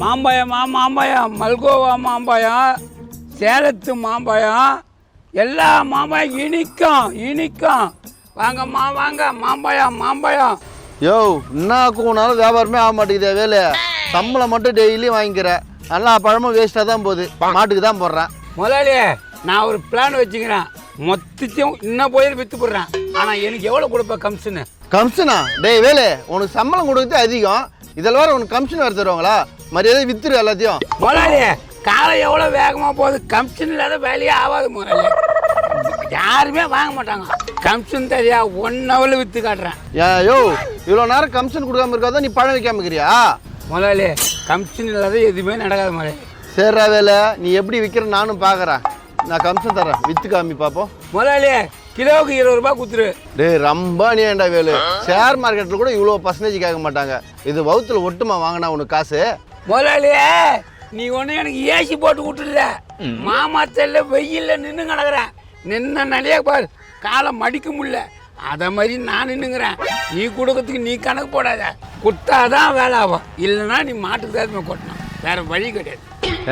மாம்பழமா மாம்பழம் மல்கோவா மாம்பழம் சேலத்து மாம்பழம் எல்லா மாம்பழம் இனிக்கும் இனிக்கும். வாங்கம்மா வாங்க மாம்பழம் மாம்பழம். யோ என்ன கூனாலும் வியாபாரமே ஆக மாட்டேங்குதே வேலை. சம்பளம் மட்டும் டெய்லி வாங்கிக்கிற. எல்லா பழமும் வேஸ்ட்டாக தான் போகுது. மாட்டுக்கு தான் போடுறேன். முதலாளி நான் ஒரு பிளான் வச்சுக்கிறேன். மொத்தத்தையும் இன்னும் போய் விற்று போடுறேன். ஆனால் எனக்கு எவ்வளோ கொடுப்பேன் கமிஷனு கமிஷனா டேய் வேலை உனக்கு சம்பளம் கொடுக்குறது அதிகம். இதில் வேற உனக்கு கமிஷன் வேறு தருவாங்களா? மரியாதை வித்துரு எல்லாத்தையும். முதலாளி காலம் எவ்வளோ வேகமாக போகுது? கமிஷன் இல்லாத வேலையே ஆகாது முதலாளி யாருமே வாங்க மாட்டாங்க. கமிஷன் தெரியா ஒன் ஹவரில் விற்று காட்டுறேன். ஏன் யோ இவ்வளோ நேரம் கமிஷன் கொடுக்காம இருக்காதான் நீ பழம் வைக்காம இருக்கிறியா முதலாளி கமிஷன் இல்லாத எதுவுமே நடக்காது முதலாளி சரிடா வேலை நீ எப்படி விற்கிற நானும் பார்க்குறேன் நான் கமிஷன் தரேன் வித்து காமி பார்ப்போம் முதலாளி கிலோவுக்கு இருபது ரூபாய் கொடுத்துரு டேய் ரொம்ப அநியாயம்டா வேலு. ஷேர் மார்க்கெட்டில் கூட இவ்வளோ பர்சன்டேஜ் கேட்க மாட்டாங்க. இது வவுத்துல ஒட்டுமா வாங்கினா உனக்கு காசு? முதலாளியே நீ ஒன்று எனக்கு ஏசி போட்டு விட்டுல மாமாத்தல்ல வெயில்ல நின்று கிடக்குறேன். நின்ன நிலைய பார் காலை மடிக்க முடியல. அதை மாதிரி நான் நின்னுங்கிறேன் நீ கொடுக்கறதுக்கு நீ கணக்கு போடாத. குட்டாதான் வேலை ஆகும். இல்லைன்னா நீ மாட்டுக்கு தான் கொட்டணும். வேற வழி கிடையாது.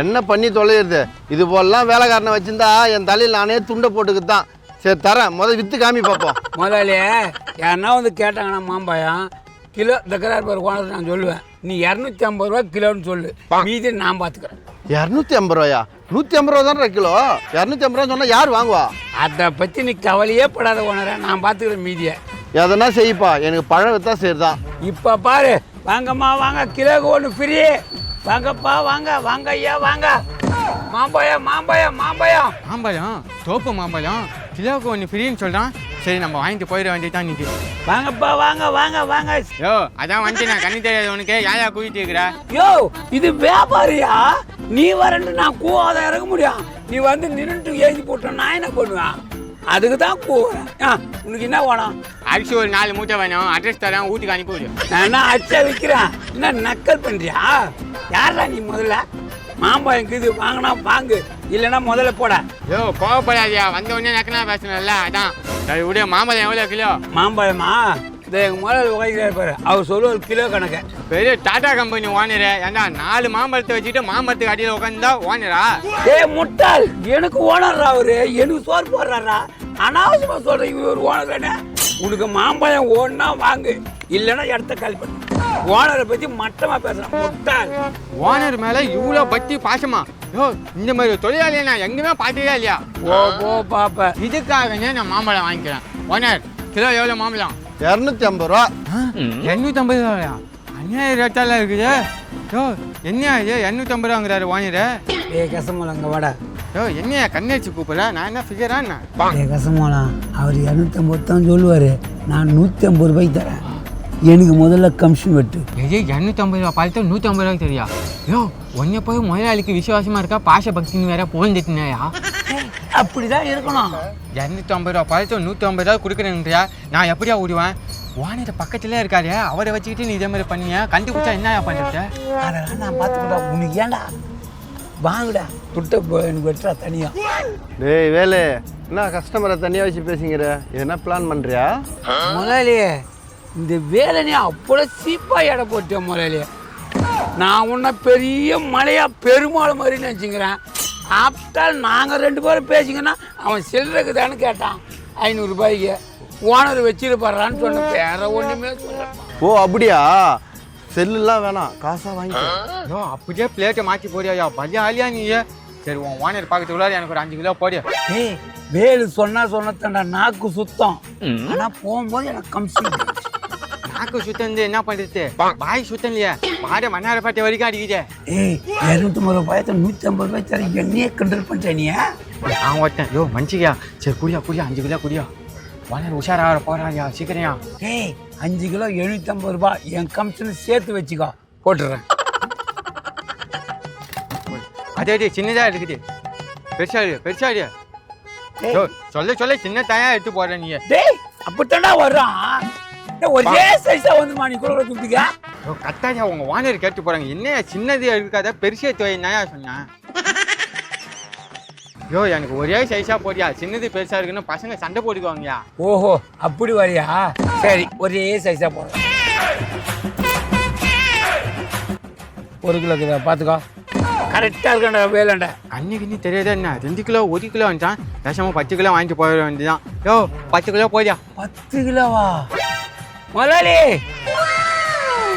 என்ன பண்ணி தொலைகிறது இது போலலாம் வேலைக்காரனை வச்சிருந்தா என் தலையில் நானே துண்டை போட்டுக்கிட்டு தான் சரி தரேன். முதல் வித்து காமி பார்ப்போம். முதலாளியே யாருன்னா வந்து கேட்டாங்கன்னா மாம்பழம் கிலோ தக்கராறு பேர் ஓனர் நான் சொல்லுவேன். நீ இரநூத்தி ஐம்பது ரூபா கிலோன்னு சொல்லு. மீதி நான் பார்த்துக்கிறேன் இரநூத்தி ஐம்பது ரூபாயா? நூற்றி ஐம்பது ரூபா தானே கிலோ? இரநூத்தி ஐம்பது ரூபா சொன்னால் யார் வாங்குவா? அதை பற்றி நீ கவலையே படாத ஓனரை நான் பார்த்துக்கிறேன் மீதியை. எதனா செய்ப்பா. எனக்கு பழம் வித்தா தான் இப்போ பாரு வாங்கம்மா வாங்க. கிலோக்கு ஒன்று ஃப்ரீ வாங்கப்பா வாங்க. வாங்க ஐயா வாங்க. மாம்பழம் மாம்பழம் மாம்பழம். மாம்பழம்? தோப்பு மாம்பழம்? கிலோவுக்கு ஒன்று ஃப்ரீன்னு சொல்கிறான் சரி நம்ம வாங்கிட்டு போயிட வேண்டியதான் நிற்கி வாங்கப்பா வாங்க வாங்க வாங்க. யோ அதான் வந்துட்டு நான் கண்ணு தெரியாது உனக்கு. யாரா கூட்டிட்டு இருக்கிற? யோ இது வியாபாரியா? நீ வரண்டு நான் கூவாத இறங்க முடியும். நீ வந்து நின்றுட்டு எழுதி போட்ட நான் என்ன பண்ணுவேன்? அதுக்கு தான் கூவுறேன். உனக்கு என்ன வேணும்? அரிசி ஒரு நாலு மூட்டை வேணும். அட்ரஸ் தரேன். வீட்டுக்கு அனுப்பி விடு. நான் என்ன அச்சா விற்கிறேன் என்ன நக்கல் பண்ணுறியா யாரா நீ முதல்ல? மாம்பழம் இது வாங்கினா வாங்கு. இல்லைன்னா முதல்ல போட. யோ கோவப்படாதியா. வந்த உடனே நக்கனா பேசணும்ல அதான். சரி விடு மாம்பழம் எவ்வளோ கிலோ? மாம்பழமா? இந்த எங்கள் முதல்ல உகைக்கிறார் பாரு. அவர் சொல்லுவார் கிலோ கணக்கு. பெரிய டாடா கம்பெனி ஓனரு. ஏண்டா நாலு மாம்பழத்தை வச்சுட்டு மாம்பழத்துக்கு அடியில் உட்காந்தா ஓனரா? ஏய் முட்டாள். எனக்கு ஓனர்ரா அவரு. எனக்கு சோறு போடுறாரா? அனாவசியமா சொல்ற இவர் ஓனர் உனக்கு மாம்பழம் ஓடுனா வாங்கு. இல்லைன்னா இடத்த காலி பண்ணு. ஓனரை பத்தி மட்டமா பேசுறான். முட்டாள் ஓனர் மேலே இவ்வளோ பத்தி பாசமா? யோ இந்த மாதிரி தொழிலாளியை நான் எங்கேயுமே பார்த்ததே இல்லையா? ஓ போ பாப்ப. இதுக்காகவே நான் மாம்பழம் வாங்கிக்கிறேன். ஓனர் கிலோ எவ்வளோ மாம்பழம்? இரநூத்தி ஐம்பது ரூபா. எண்ணூற்றம்பது ரூபாயா? அநியாய ரேட்டாலாம் இருக்குது. யோ என்ன இது? எண்ணூற்றம்பது ரூபாங்கிறாரு ஓனரு. ஏ கசமலம் அங்க வாடா. யோ என்னையா கண்ணடிச்சு கூப்பிட்ற? நான் என்ன ஃபிகரா என்ன? ஏ கசமலம் அவர் இரநூத்தம்பது தான் சொல்லுவார். நான் நூற்றி ஐம்பது ரூபாய்க்கு தரேன். எனக்கு முதல்ல கமிஷன் வெட்டு. எது இரநூத்தம்பது ரூபா பார்த்து நூற்றம்பது ரூபாய்க்கு தெரியா? யோ உன்னை போய் முதலாளிக்கு விசுவாசமா இருக்கா? பாச பக்தின்னு வேற போந்துட்டுனாயா அப்படிதான் இருக்கணும். இரநூத்தம்பது ரூபா பார்த்து நூற்றம்பது ரூபா கொடுக்குறேன்றியா நான் எப்படியா விடுவேன் ஓனர் பக்கத்துலேயே இருக்காரு. அவரை வச்சுக்கிட்டு நீ இதே மாதிரி பண்ணிய? கண்டுபிடிச்சா என்னயா பண்ணுறது அதெல்லாம் நான் பார்த்துக்கிட்டா உனக்கு ஏன்டா? வாங்குடா துட்ட போ எனக்கு வெட்டுறா தனியா. டேய் வேலு என்ன கஸ்டமரை தனியாக வச்சு பேசிங்கிற என்ன பிளான் பண்ணுறியா முதலாளியே இந்த வேலைனே அவ்வளோ சீப்பா எடை போட்டேன் முதலாளியே நான் உன்னை பெரிய மலையா பெருமாள் மாதிரி நினச்சிக்கிறேன். ஆப்டால் நாங்கள் ரெண்டு பேரும் பேசிங்கன்னா அவன் சில்லறைக்கு தானே கேட்டான் ஐநூறுரூபாய்க்கு ஓனர் வச்சிருப்பாரான்னு சொன்ன வேற ஒன்றுமே சொல்லலாம் ஓ அப்படியா? செல்லுலாம் வேணாம். காசாக வாங்கிக்கோ. அப்படியே பிளேட்டை மாற்றி போறியா பல்லியா ஆலியா நீ? சரி உன் ஓனர் பார்க்கறதுக்குள்ளார எனக்கு ஒரு அஞ்சு கிலோ போடு. ஏய் வேலு சொன்னா சொன்னதாண்டா நாக்கு சுத்தம். ஆனா போகும்போது எனக்கு கம்சி. நாக்கு சுத்தந்து என்ன பண்ணுறது பாய் சுத்தம் இல்லையா மாட மன்னாரப்பேட்டை வரைக்கும் அடிக்குதே ஏய் இரநூத்தம்பது ரூபாயத்தை நூற்றி ஐம்பது ரூபாய் தர என்னையே கண்ட்ரோல் பண்ணிட்டேன் நீ நான் ஒருத்தன் யோ மன்னிச்சிக்கா சரி குடியா குடியா அஞ்சு கிலோ குடியா ஓனர் உஷாராக போறாயா சீக்கிரையா ஏய் அஞ்சு கிலோ எழுநூத்தம்பது ரூபாய் என் கமிஷனை சேர்த்து வச்சுக்கோ போட்டுறேன் அதே அதே சின்னதாக இருக்குது பெருசா இரு பெருசா இரு சொல்ல சொல்ல சின்ன தாயா எடுத்து போடுற நீ டேய் அப்படித்தாண்டா வர்றான் ஒரே சைஸா வந்து நீ கூட கொடுத்துக்க யோ கத்தாரியா உங்க கேட்டு போறாங்க. என்ன சின்னது இருக்காத பெருசே தொகை என்னயா சொன்னேன் யோ எனக்கு ஒரே சைஸா போறியா? சின்னது பெருசா இருக்குன்னு பசங்க சண்டை போட்டுக்குவாங்கயா? ஓஹோ அப்படி வரியா? சரி ஒரே சைஸா போடுறேன் ஒரு கிலோ இருக்குதா? பார்த்துக்கோ கரெக்டாக இருக்கண்டா வேலைண்டா. அன்னைக்கு தெரியாதா என்ன? ரெண்டு கிலோ ஒரு கிலோ வந்துட்டான் பேசாம பத்து கிலோ வாங்கிட்டு போயிட வேண்டியதான் யோ பத்து கிலோ போதியா? பத்து கிலோவா? முதலாளி!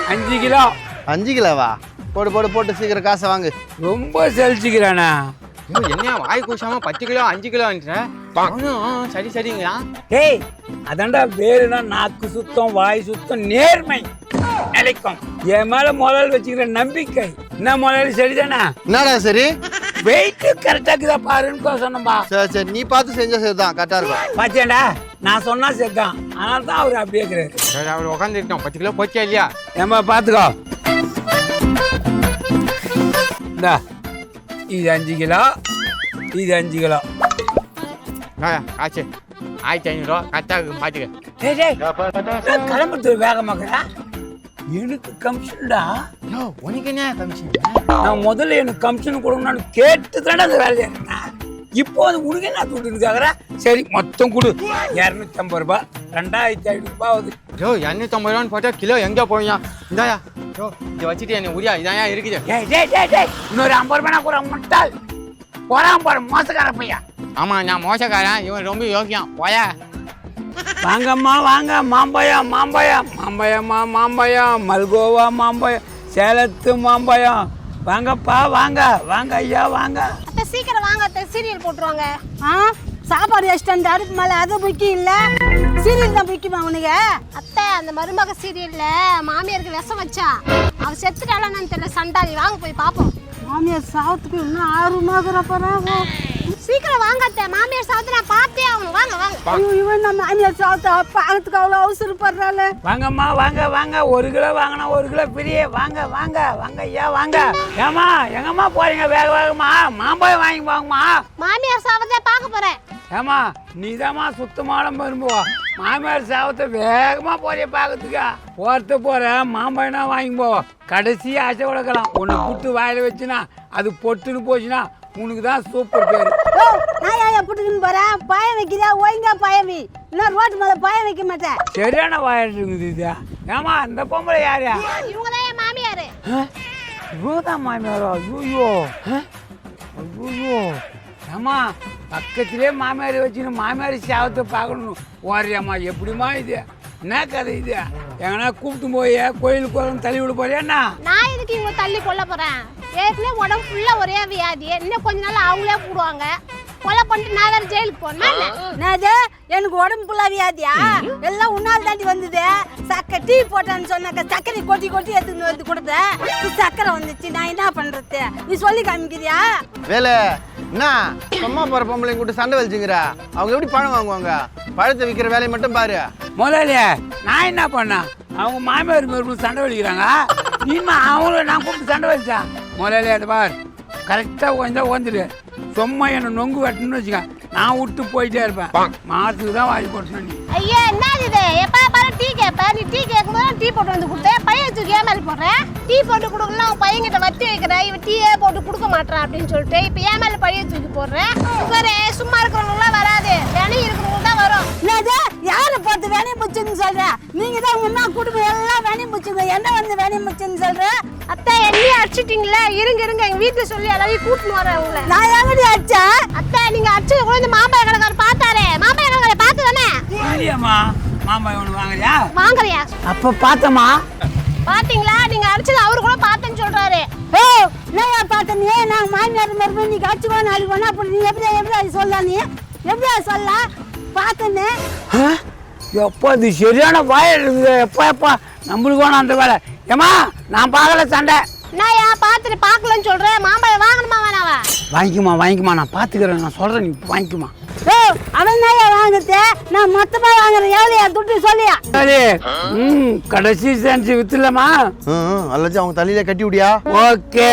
அஞ்சு கிலோ. அஞ்சு கிலோவா? போடு போடு போட்டு சீக்கிரம் காசை வாங்கு. ரொம்ப செழிச்சுக்கிறானா என்ன வாய் கூசாம பத்து கிலோ அஞ்சு கிலோ அவனும் ஆ, சரி சரிங்களா டேய் அதான்டா வேறுனா நாக்கு சுத்தம் வாய் சுத்தம் நேர்மை. நிலைக்கும். என் மேல முதலாளி வச்சுக்கிற நம்பிக்கை. என்ன முதலாளி சரிதானே? என்னடா சரி? வெயிட் கரெக்டாக இருக்குதா பாருன்னு சொன்னப்பா சரி சரி நீ பார்த்து செஞ்சா சரிதான் கரெக்டாக இருக்கும். பாத்தியாண்டா? நான் சொன்னா சேர்த்தான் அதனால தான் அவர் அப்படியே இருக்கிறாரு. சரி அவர் உட்காந்துருக்கோம் பத்து கிலோ போச்சா இல்லையா? ஏம்பா பார்த்துக்கோ இந்தா இது அஞ்சு கிலோ இது அஞ்சு கிலோ. ஆச்சு ஆயிரத்தி ஐநூறுரூவா கரெக்டாக பார்த்துக்க டேய் டேய். கிளம்புறது வேகமாக்குறா எனக்கு கமிஷன்டா. யோ உனக்கு என்ன கமிஷன்? நான் முதல்ல எனக்கு கமிஷன் கொடுக்கணும்னு கேட்டு தானே அந்த வேலையை இப்போ அது உனக்கு என்ன துட்டுருக்காகிற சரி மொத்தம் கொடு. இரநூத்தம்பது ரூபாய் ரெண்டாயிரத்தி ஐநூறு ரூபாய் ஆகுது. யோ இரநூத்தம்பது ரூபான்னு போட்டா கிலோ எங்கே போவியா இந்தாயா. யோ இதை வச்சுட்டு என்ன உரியா. இதான் இருக்குது. டேய் டேய் டேய் டேய் இன்னொரு ஐம்பது ரூபாய் கூட முட்டாள் போறான் பாரு மோசக்கார பையன். ஆமாம் நான் மோசக்காரன். இவன் ரொம்ப யோக்கியம். போயா. வாங்கம்மா வாங்க. மாம்பழம் மாம்பழம். மாம்பழம்மா மாம்பழம். மல்கோவா மாம்பழம். சேலத்து மாம்பழம். வாங்கப்பா வாங்க. வாங்க ஐயா வாங்க. சீக்கிரம் வாங்க. சீரியல் போட்டுருவாங்க. ஆ? சாப்பாடு வச்சுட்டு அடுப்பு மேலே அது முக்கியம் இல்லை சீரியல் தான் முக்கியமா உனக்கு? அத்தை அந்த மருமக சீரியல்ல மாமியாருக்கு விஷம் வச்சா. அவ செத்துட்டாளான்னு தெரியல சண்டாளி. வாங்க போய் பாப்போம். மாமியார் சாவத்துக்கு இன்னும் ஆர்வமாகிற போகிறாங்க சீக்கிரம் வாங்க அத்தை. மாமியார் சாவத்தை நான் பார்த்தே ஆகணும். வாங்க வாங்க. ஐயோ இவன் நம்ம மாமியார் சாவத்தை பார்க்கறதுக்கு அவ்வளோ அவசரப்படுறாள் வாங்கம்மா வாங்க வாங்க. ஒரு கிலோ வாங்கினா ஒரு கிலோ பிரியே வாங்க வாங்க வாங்க ஐயா வாங்க. ஏம்மா எங்கம்மா போறீங்க? வேக வேகமா. மாம்பழம் வாங்கி வாங்கம்மா. மாமியார் சாவத்தை பார்க்க போறேன். ஏம்மா நீதாம்மா சுத்தமான மரும்புவா மாமியார் சாவத்தை வேகமா போறிய பார்க்கறதுக்கா. போறத போற மாம்பழம்னா வாங்கி போ கடைசி ஆசை உடக்கலாம் ஒன்று புட்டு வாயில வச்சுனா அது பொட்டுன்னு போச்சுன்னா உனக்கு தான் சூப்பர் பேர். நான் ஏன் புட்டுக்குன்னு போகிறேன் பயம் வைக்கிறியா? ஒழுங்கா பயம் வை. இன்னும் ரோட்டு மேலே பயம் வைக்க மாட்டேன். சரியான வாயில் இருக்குது இது. ஏம்மா இந்த பொம்பளை யாரு? இவங்க தான் என் மாமியார். இவ்வளோதான் மாமியாரோ? ஐயோ. ஐயோ. ஏம்மா பக்கத்திலே மாமியார் வச்சுன்னு மாமியார் சாவத்தை பார்க்கணும் ஓரியாம்மா எப்படிம்மா இது? என்ன கதை இது? எங்கன்னா கூப்பிட்டு போய் கோயிலுக்கு வரணும் தள்ளி விட போறியாண்ணா நான் எதுக்கு இவங்க தள்ளி கொல்ல போறேன்? ஏற்கனவே உடம்பு ஃபுல்லா ஒரே வியாதி. இன்னும் கொஞ்ச நாள் அவங்களே கூடுவாங்க. கொலை பண்ணிட்டு நான் வேற ஜெயிலுக்கு போனேன் என்னது எனக்கு உடம்பு ஃபுல்லாக வியாதியா? எல்லாம் உன்னால் தாண்டி வந்தது. சக்கரை டீ போட்டேன்னு சொன்னாக்க சக்கரை கொட்டி கொட்டி எடுத்துன்னு வந்து கொடுத்தேன். சக்கரை வந்துச்சு. நான் என்ன பண்ணுறது நீ சொல்லி காமிக்கிறியா? வேலை என்ன? சும்மா போகிற பொம்பளைங்க கூட்டு சண்டை வலிச்சுங்கிற. அவங்க எப்படி பழம் வாங்குவாங்க? பழத்தை விற்கிற வேலையை மட்டும் பாரு. முதலாளி நான் என்ன பண்ணேன்? அவங்க மாமியார் மறுபடியும் சண்டை வலிக்கிறாங்க. நீமா அவங்கள நான் கூப்பிட்டு சண்டை வலிச்சேன் முதலாளி அதை பார் கரெக்டாக கொஞ்சம் வந்துடு சும்மா என்னை நொங்கு வெட்டணும்னு வச்சுக்க. நான் விட்டு போயிட்டே இருப்பேன். மாதத்துக்கு தான் வாங்கி போட்டணும் நீ. ஐயா என்ன இது எப்ப டீ கேப்ப நீ டீ கேட்கும்போது டீ போட்டு வந்து கொடுத்தேன். பையன் தூக்கி ஏன் மேல போடுறேன் டீ போட்டு கொடுக்கலாம் உன் பையன்கிட்ட வத்தி வைக்கிறேன் இவன் டீயே போட்டு கொடுக்க மாட்டான் அப்படின்னு சொல்லிட்டு இப்போ மேல பழைய தூக்கி போடுறேன் சுகரு சும்மா இருக்கிறவங்களாம் வராது. வேணும் இருக்கிறவங்க தான் வரும். என்னது யாரை பார்த்து வேலையை முச்சுன்னு சொல்ற? நீங்க தான் உன்னா குடும்பம் எல்லாம் வேலையை முச்சுங்க என்ன வந்து வேலையை முச்சுன்னு சொல்ற? அத்தை என்னையும் அடிச்சிட்டீங்களே? இருங்க இருங்க. எங்க வீட்டுல சொல்லி எல்லாரையும் கூட்டின்னு வரேன் உங்களை. நான் எங்கடி அடிச்சேன்? அத்தை நீங்க அடிச்சது கூட இந்த மாம்பழ கடைக்காரர் பார்த்தாரே. மாம்பழ கடைக்காரர் பார்த்து தானே? இல்லையாம்மா மாமா ஒன்று வாங்கலையா? வாங்குறியா அப்போ பார்த்தம்மா. பாத்தீங்களா நீங்க அடிச்சது அவரு கூட பார்த்தேன்னு சொல்றாரு. ஓ நான் பார்த்தேன் நீ? நான் மாமியார் நீ கடிச்சுக்கோ நாளைக்கு வேணா அப்படி நீ எப்படி எப்படி அது சொல்ல நீ? எப்படி அது சொல்ல? பார்த்தேன்னு. எப்போ இது சரியான வாயில் இருக்குது. எப்போ எப்போ நம்மளுக்கு வேணும் அந்த வேலை. ஏம்மா நான் பார்க்கல சண்டை. நான் ஏன் பார்த்துட்டு பார்க்கலன்னு சொல்றேன் மாம்பழம் வாங்கணுமா வேணாவா? வாங்கிக்குமா வாங்கிக்குமா நான் பார்த்துக்கிறேன். நான் சொல்கிறேன் நீ வாங்கிக்குமா. அவன் தான் வாங்குறது? நான் மொத்தமா வாங்குறேன் எவ்வளோ துட்டு சொல்லியா? சரி. ம் கடைசி செஞ்சு வித்துலமா அல்லச்சு அவங்க தலையில கட்டி விடியா? ஓகே.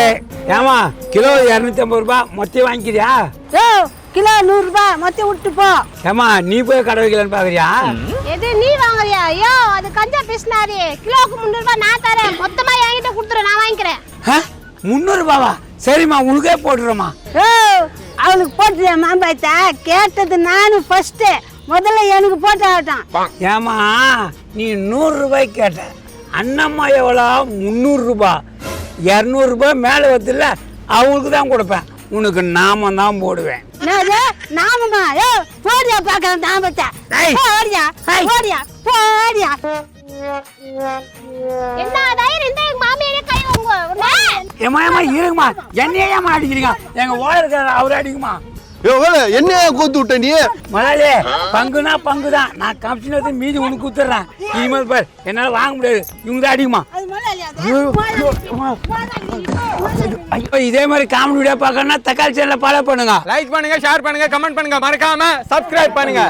ஏமா கிலோ இரநூத்தி ஐம்பது ரூபாய் மொத்தம் வாங்கிக்கிறியா? ஓ கிலோ நூறுரூபா மொத்தம் விட்டு போ. ஏமா நீ போய் கடை வைக்கலான்னு பார்க்குறியா எது நீ வாங்குறியா? ஐயோ அது கஞ்சா பேசினாரு. கிலோவுக்கு முந்நூறு ரூபாய் நான் தரேன். மொத்தமா என்கிட்ட கொடுத்துரு நான் வாங்கிக்கிறேன். ஆ முந்நூறுபாவா சரிம்மா உனக்கே போட்டுருமா ஓ அவளுக்கு போட்டு மாம்பழத்தை கேட்டது நானும் ஃபர்ஸ்ட்டு முதல்ல எனக்கு போட்டு ஆகட்டும். ஏமா நீ நூறு ரூபாய்க்கு கேட்ட. அண்ணம்மா எவ்வளோ? முந்நூறு ரூபாய் இரநூறுபா மேலே வருதுல்ல அவங்களுக்கு தான் கொடுப்பேன். உனக்கு நாம தான் போடுவேன். நாமமா? ஏ போடியா பார்க்கறேன் நாமத்தை ஏய். போடியா. போடியா? போடியா? என்ன இருந்தா எங்க மாமியாரே கை வாங்குவா ஏமா ஏமா இருங்கம்மா. என்னையே ஏமா அடிக்கிறீங்க? எங்கள் ஓட இருக்காரு அவர் அடிக்குமா என்ன கூத்து விட்ட நீ? முதலாளி பங்குனா பங்கு தான் நான் கமிஷன் எடுத்து மீதி உனக்கு கொடுத்துட்றேன். இனிமேல் பார் என்னால் வாங்க முடியாது. இவங்க தான் அடிக்குமா. ஐயோ இதே மாதிரி காமெடி வீடியோ பார்க்கணும்னா தக்காளி சேனலை ஃபாலோ பண்ணுங்க. லைக் பண்ணுங்க ஷேர் பண்ணுங்க கமெண்ட் பண்ணுங்க. மறக்காம சப்ஸ்கிரைப் பண்ணுங்க.